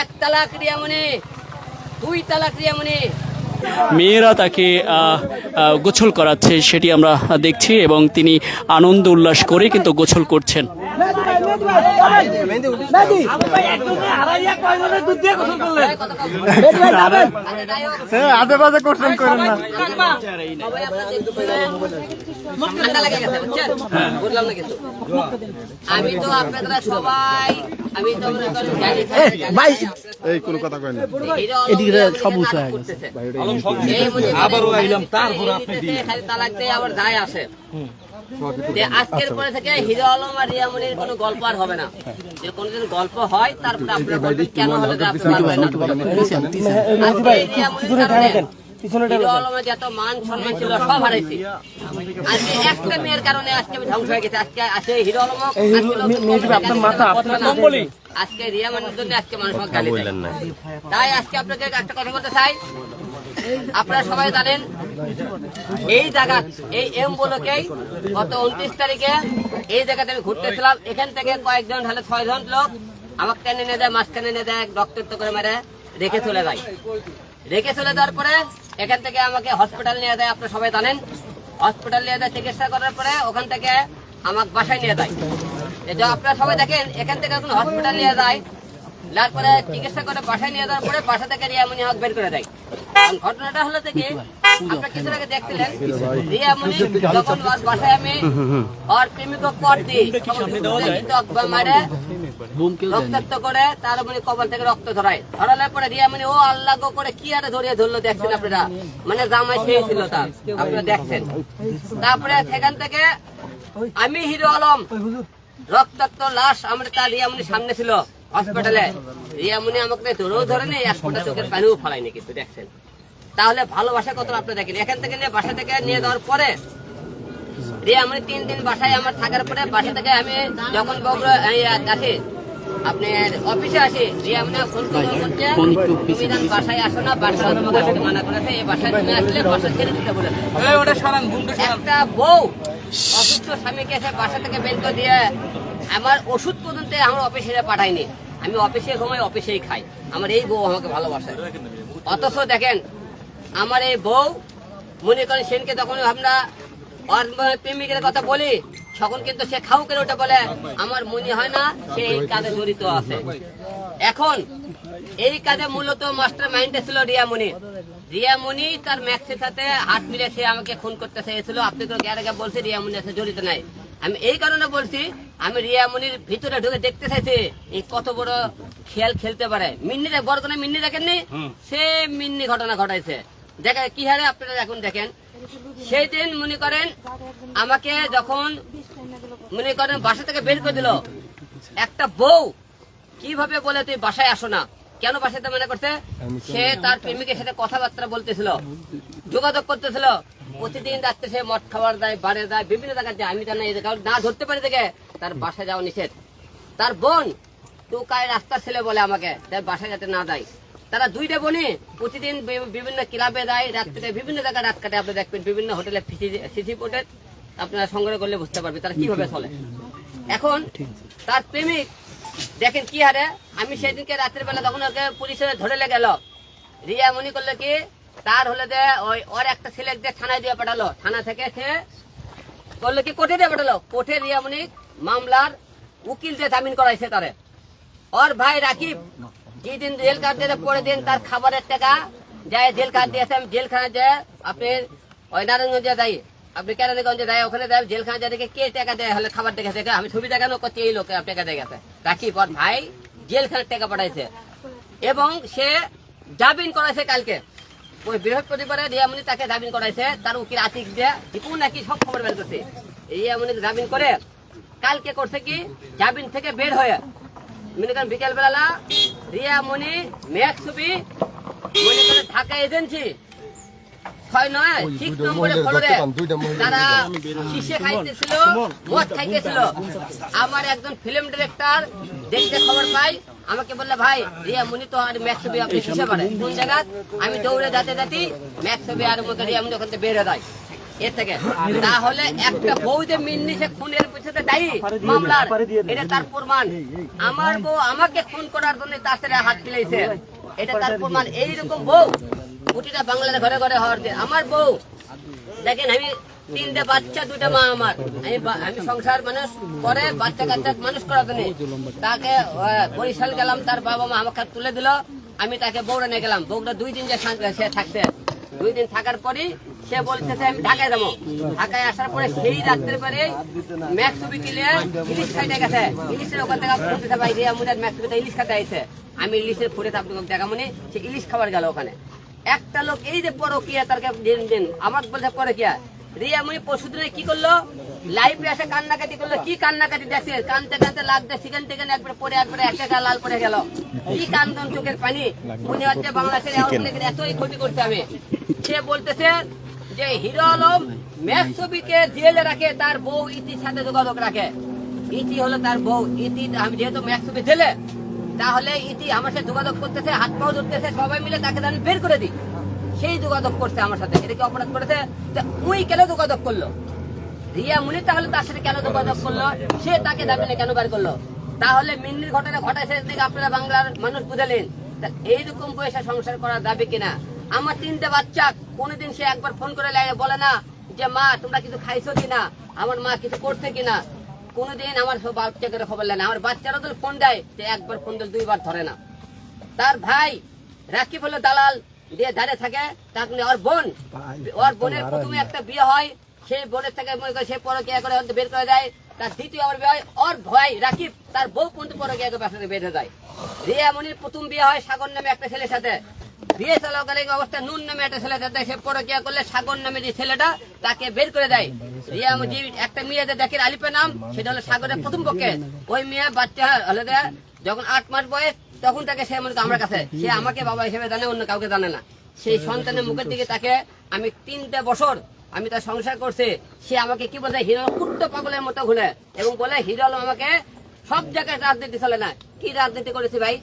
এক তালাক রিয়ামণি দুই তালাক রিয়ামণি মেয়েরা তাকে গোসল করাচ্ছে সেটি আমরা দেখছি এবং তিনি আনন্দ উল্লাস করে কিন্তু গোসল করছেন। আজে বাজে কোশ্চেন করেন না। আমি তো মনে হয়ে আজকের পরে থেকে হিরো আলম আর রিয়ামনির কোনো গল্প আর হবে না যে কোনোদিন গল্প হয় তারপরে আপনারা কেন আজকে এই রিয়ামনির কারণে হিরো আলমের যত মান সম্মান ছিল সব হারাইছি। আজকে একটা মেয়ের কারণে আজকে আমি ধ্বংস হয়ে গেছে। আজকে আছে হিরো আলম আপনার মাথা আজকে রিয়ামনির জন্য আজকে মানুষ গালি দেয়। তাই আজকে আপনাকে একটা কথা বলতে চাই। আপনারা সবাই জানেন এই জায়গা এই এম বলকেই গত উনত্রিশ তারিখে এই জায়গাতে আমি ঘুরতেছিলাম। এখান থেকে কয়েকজন হলে ছয়জন লোক আমাকে টেনে নিয়ে দেয় মাঝখানে নিয়ে দেয় রক্তাক্ত করে মেরে রেখে চলে যায়। রেখে চলে যাওয়ার পরে এখান থেকে আমাকে হসপিটাল নিয়ে দেয় আপনারা সবাই জানেন। হসপিটাল নিয়ে দেয় চিকিৎসা করার পরে ওখান থেকে আমাকে বাসায় নিয়ে যায়। যে আপনারা সবাই দেখেন এখান থেকে যখন হসপিটাল নিয়ে যায় তারপরে চিকিৎসা করে বাসায় নিয়ে যাওয়ার পরে বাসা থেকে রিয়ামনি হক বের করে দেয়। ঘটনাটা হলো থেকে আপনারা কিছু আগে দেখছিলেন রিয়ামনি যখন বাসায় আমি ওর প্রেমিক পর দিই কিন্তু মারে রক্তাক্ত করে তার মানে কপাল থেকে রক্ত ধরায় ধরানোর পরে রিয়ামনি ও আল্লাহ করে কি আরে ধরিয়ে ধরলো দেখছেন আপনারা? মানে জামাই সেই ছিল তার আপনারা দেখছেন? তারপরে সেখান থেকে আমি হিরো আলম। রক্তাক্ত লাশ আমার তার সামনে ছিল হসপিটালে। রিয়ামনি আমাকে ধরেও ধরে নেই এক ফোঁটা চোখের পানিও ফলায়নি কিন্তু দেখছেন? তাহলে ভালোবাসা কত আপনি দেখেন? এখান থেকে নিয়ে বাসা থেকে নিয়ে যাওয়ার পরে রিয়ামনি তিন দিন বাসায় আমার থাকার পরে বাসা থেকে আমি যখন বগুড়া আসি আপনার অফিসে আসি রিয়ামনি ফোন করে বলছে তুমি যেন বাসায় আসো না বাসা তোমাকে মানা করেছে এই বাসায় তুমি আসলে বাসা ছেড়ে দিতে বলেছে। একটা বউ অসুস্থ স্বামীকে এসে বাসা থেকে বের করে দিয়ে আমার ওষুধ পর্যন্ত আমার অফিসে পাঠায়নি। আমি অফিসে ঘুমাই অফিসেই খাই। আমার এই বউ আমাকে ভালোবাসে। অথচ দেখেন আমার এই বউ মনে করেন সেনকে তখন আমরা প্রেমিকের কথা বলি তখন কিন্তু সে খাও করে ওটা বলে আমার মনে হয় না সে এই কাজে জড়িত আছে। এখন এই কাজে মূলত মাস্টার মাইন্ডে ছিল রিয়ামণি রিয়ামণি তার ম্যাক্সের সাথে হাত মিলে সে আমাকে খুন করতে চেয়েছিল। আপনি তো গ্যারে গ্যারে বলছে রিয়ামণি আছে জড়িত নাই। আমি এই কারণে বলছি আমি রিয়া রিয়ামণির ভিতরে ঢুকে দেখতে চাইছি এই কত বড় খেয়াল খেলতে পারে। মিন্নি বড় কোনো মিন্নি দেখেননি? সে মিন্নি ঘটনা ঘটাইছে। দেখেন কি হারে আপনারা এখন দেখেন? সেই দিন মনে করেন আমাকে যখন মনে করেন বাসা থেকে বের করে দিল, একটা বউ, কীভাবে বলে তুই বাসায় আসো না? কেন বাসাতে মনে করছে? সে তার প্রেমিকের সাথে কথাবার্তা বলতেছিল, যোগাযোগ করতেছিল। প্রতিদিন রাত্রে সে মদ খাবার দেয় বাড়ে যায় বিভিন্ন জায়গায় যায় আমি জায়গায় না ধরতে পারি দেখে তার বাসায় যাওয়া নিষেধ। তার বোন তো টুকায় রাস্তার ছেলে বলে আমাকে তার বাসায় যাতে না দেয় তারা দুইটা বোনে প্রতিদিন বিভিন্ন ক্লাবে যায়, রাত্রে বিভিন্ন জায়গায় রাত কাটে আপনি দেখবেন বিভিন্ন হোটেলে সিসি পোর্টে আপনারা সংগ্রহ করলে বুঝতে পারবে তারা কীভাবে চলে। এখন তার প্রেমিক, দেখেন কি হারে, আমি সেদিনকে রাত্রের বেলা তখন ওকে পুলিশে ধরে গেল, রিয়া মনি করল কি, তার হলে যে ওই, ওর একটা ছেলে দিয়ে থানায় দিয়ে পাঠালো, থানা থেকে সে করল কি, কোর্টে দিয়ে পাঠালো। কোর্টে রিয়ামণি মামলার উকিল দিয়ে জামিন করাইছে তারে। ওর ভাই রাকিব যেদিন জেল কাট দিয়ে পরে দিন তার খাবারের টাকা যায় জেল কাট দিয়েছে আমি জেলখানা যায়, আপনি ওই নারায়ণগঞ্জে যাই, আপনি কেরানীগঞ্জে যাই ওখানে যাই জেলখানা যায় কে টাকা দেয়, হলে খাবার দেখে দেখে আমি ছবি দেখানো করছি, এই লোকে টাকা গেছে রাকিব ওর ভাই জেলখানার টাকা পাঠাইছে। এবং সে জামিন করাইছে কালকে। ওই বৃহস্পতিবারে রিয়ামনি তাকে জামিন করাইছে, তার উকিল আতিক দিয়ে দীপু নাকি সব খবর বের করছে। রিয়ামনি জামিন করে কালকে করছে কি, জামিন থেকে বের হয়ে, মনে করেন বিকেল বেলা রিয়া মনি মেঘ ছবি। মনে করেন ঢাকা এজেন্সি। ছয় নয় ঠিক নম্বরে ফলরে তারা শিশে খাইতেছিল মদ খাইতেছিল। আমার একজন ফিল্ম ডিরেক্টর দেখতে খবর পাই। আমাকে বললে ভাই রিয়া মুনি তো আর ম্যাক্স ছবি আপনি শিশে পারে কোন জায়গা? আমি দৌড়ে যেতে যেতে ম্যাক্স ছবি আর মতো রিয়া মুনি ওখান থেকে বের হয়ে যায়। এর থেকে। তাহলে একটা বউ যে খুনের পিছনে দায়ী মামলার। এটা তার প্রমাণ। আমার বউ আমাকে খুন করার জন্য তার হাত এটা তার প্রমাণ। এইরকম বউ প্রতিটা বাংলার ঘরে ঘরে হওয়ার আমার বউ। দেখেন আমি বাচ্চা, দুইটা মা আমার। আমি আমি সংসার মানুষ করে, বাচ্চা কাচ্চা মানুষ করার জন্য। তাকে বরিশাল গেলাম, তার বাবা মা আমাকে তুলে দিল। আমি তাকে বৌড়ে নিয়ে গেলাম। বৌড়া দুই দিন যে সে থাকতে দুই দিন থাকার পরই সে বলতেছে আমি ঢাকায় যাব। ঢাকায় আসার পরে সেই রাত্রে পরে ম্যাক্স ছবি কিনে ইলিশ খাইতে গেছে। ইলিশের ওখান থেকে দিতে পাই রিয়া মুনের ম্যাক্স ছবিতে ইলিশ খাইতে আইছে। আমি ইলিশের ফুটে আপনাকে দেখা মনে সে ইলিশ খাবার গেল ওখানে। একটা লোক এই যে পরকিয়া তার দিন দিন। আমার বলছে পরকিয়া রিয়া মুনি পরশু দিনে কি করল? লাইভে এসে কান্নাকাটি করল। কি কান্নাকাটি দেখছে কানতে কানতে লাগতে সেখান থেকে একবার পরে একবারে একটা গা লাল পরে গেল। কি কান্দন চোখের পানি? মনে হচ্ছে বাংলাদেশের এতই ক্ষতি করছে আমি। সে বলতেছে যে হিরো আলম ম্যাচ জেলে রাখে, তার বউ ইতির সাথে যোগাযোগ রাখে। ইতি হলো তার বউ। ইতি, আমি যেহেতু ম্যাচ জেলে তাহলে ইতি আমার সাথে যোগাযোগ করতেছে, হাত পাও ধরতেছে, সবাই মিলে তাকে আমি বের করে দিই। সেই যোগাযোগ করছে আমার সাথে। এটা কি অপরাধ করেছে? উই কেন যোগাযোগ করল? রিয়া মুনি তাহলে তার সাথে কেন যোগাযোগ করল? সে তাকে দাবিনে কেন বার করল? তাহলে মিন্নির ঘটনা থেকে আপনারা বাংলার মানুষ বুঝালেন এইরকম পয়সা সংসার করার দাবি কিনা? আমার তিনটে বাচ্চা কোনোদিন সে একবার ফোন করে লাগে বলে না যে মা তোমরা কিছু খাইছো কিনা? আমার মা কিছু করছে কিনা? কোনোদিন আমার সব বাচ্চাকে খবর না। আমার বাচ্চারা তো ফোন দেয় যে একবার ফোন দিলে দুইবার ধরে না। তার ভাই রাকিব হলো দালাল দিয়ে দাঁড়িয়ে থাকে। তার মানে ওর বোন ওর বোনের প্রথমে একটা বিয়ে হয়। সেই বোনের থেকে মনে করে সে পরকিয়া করে বের করে দেয়। তার দ্বিতীয় আবার বিয়ে হয়। ওর ভাই রাকিব তার বউ পর্যন্ত পরকিয়া করে ব্যবসা বের হয়ে যায় রিয়া মনির প্রথম বিয়ে হয় সাগর নামে একটা ছেলের সাথে। বিয়ে নুন নামে একটা ছেলে সাথে সে পরকিয়া করলে সাগর নামে যে ছেলেটা তাকে বের করে দেয়। রিয়া মুজি একটা মেয়ে যে দেখে আলিপের নাম, সেটা হলো সাগরের প্রথম পক্ষে। ওই মেয়ে বাচ্চা, হলে যখন আট মাস বয়স, তখন তাকে সে মনে আমার কাছে, সে আমাকে বাবা হিসেবে জানে, অন্য কাউকে জানে না। সেই সন্তানের মুখের দিকে তাকে আমি তিনটে বছর আমি তার সংসার করছি, সে আমাকে কি বলে, হিরো কুট্ট পাগলের মতো ঘুরে, এবং বলে, হিরো আমাকে সব জায়গায় রাজনীতি চলে না। কি রাজনীতি করেছে ভাই?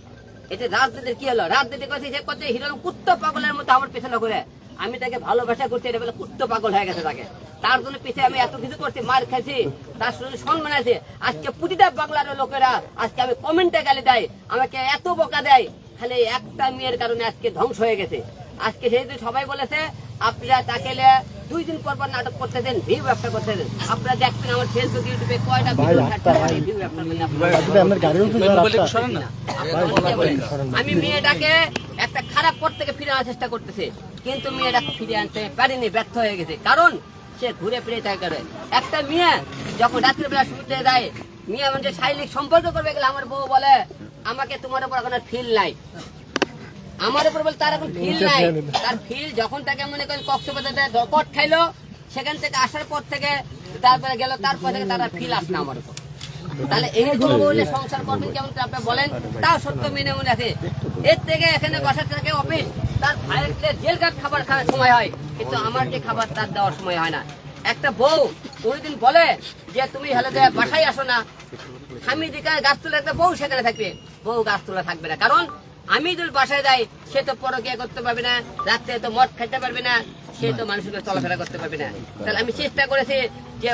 এটা রাজনীতির কি হলো? রাজনীতি করেছে সে করছে হিরো কুত্ত পাগলের মতো আমার পেছনে করে আমি তাকে ভালোবাসা করছি, এটা বলে কুত্ত পাগল হয়ে গেছে তাকে। তার জন্য পিছিয়ে আমি এত কিছু করছি, মার খাইছি তার শুধু সম্মান আছে। আজকে প্রতিটা বাংলার লোকেরা আজকে আমি কমেন্টে গালি দেয়, আমাকে এত বোকা দেয়। খালি একটা মেয়ের কারণে আজকে ধ্বংস হয়ে গেছে। আজকে সেই সবাই বলেছে আপনারা তাকে দুই দিন পর পর নাটক করতেছেন ভিউ ব্যবসা করতেছেন আপনারা দেখবেন আমার ফেসবুক ইউটিউবে কয়টা ভিডিও ছাড়ছে ভিউ ব্যবসা করেন আপনারা। আপনার গাড়িও তো আমি মেয়েটাকে একটা খারাপ পথ থেকে ফিরে আনার চেষ্টা করতেছে কিন্তু মেয়েটা ফিরে আনতে পারেনি ব্যর্থ হয়ে গেছে। কারণ সে ঘুরে ফিরে থাকে করে একটা মেয়ে যখন রাত্রিবেলা শুতে যায় মেয়ে মানে শারীরিক সম্পর্ক করবে গেলে আমার বউ বলে আমাকে তোমার উপর এখন ফিল নাই। আমার উপর বলে তার এখন ফিল নাই তার ফিল যখন তাকে মনে করেন কক্সবাজারে পট খাইলো সেখান থেকে আসার পর থেকে তারপরে গেল তারপর থেকে তারা ফিল আসলো আমার উপর। তাহলে সংসার করবেন কেমন আপনি বলেন? তাও সত্য মেনে মনে আছে। এর থেকে এখানে বসা থেকে অফিস তার ভাইয়ের খাবার খাওয়ার সময় হয়। কিন্তু আমার যে খাবার তার দেওয়ার সময় হয় না। একটা বউ কোনোদিন বলে যে তুমি হলে যে বাসায় আসো না। আমি যেখানে গাছ তুলে একটা বউ সেখানে থাকবে। বউ গাছ তুলে থাকবে না। কারণ আমি যদি বাসায় যাই সে তো পরকিয়া করতে পারবে না রাত্রে তো মদ খেতে পারবে না সে তো মানুষের চলাফেরা করতে পারবে না। তাহলে আমি চেষ্টা করেছি যে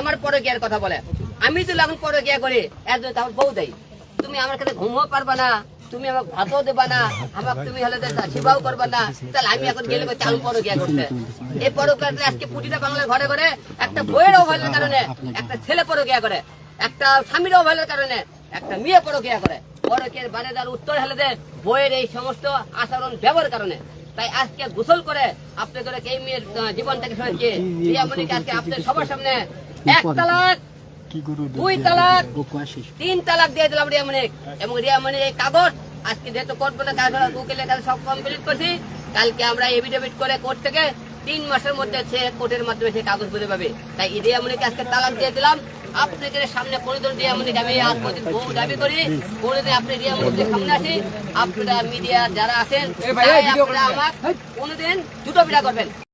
আমার পরকিয়ার কথা বলে। আমি তো এখন পরকিয়া করি একজন আমার বউ দেয়। তুমি আমার কাছে ঘুমও পারবা না তুমি আমাকে ভাতও দেবা না আমাকে তুমি হলে সেবাও করবা না তাহলে আমি এখন গেলে চাল পরকিয়া করতে। এই পরকিয়া আজকে পুটিটা বাংলার ঘরে ঘরে একটা বইয়ের অবহেলার কারণে একটা ছেলে পরকিয়া করে একটা স্বামীর অবহেলার কারণে একটা মেয়ে পরকিয়া করে। পরকের বারে তার উত্তর হেলে দেয় বইয়ের এই সমস্ত আচরণ ব্যবহার কারণে। তাই আজকে গোসল করে আপনি করে এই মেয়ের জীবনটাকে শুনেছি আজকে আপনার সবার সামনে এক তালাক তিন কাগজ আজকে যেহেতু সব কমপ্লিট করছি। কালকে আমরা করে কোর্ট থেকে তিন মাসের মধ্যে সে কোর্টের মাধ্যমে সে কাগজ বুঝে পাবে। তাই রিয়ামণিকে আজকে তালাক দিয়ে দিলাম। আপনাদের সামনে কোনোদিন রিয়ামণিক আমি আর কোনোদিন বহু দাবি করি। কোনোদিন আপনি রিয়ামণিকের সামনে আসি। আপনারা মিডিয়া যারা আছেন তাই আপনারা আমার কোনোদিন দুটো বিড়া করবেন।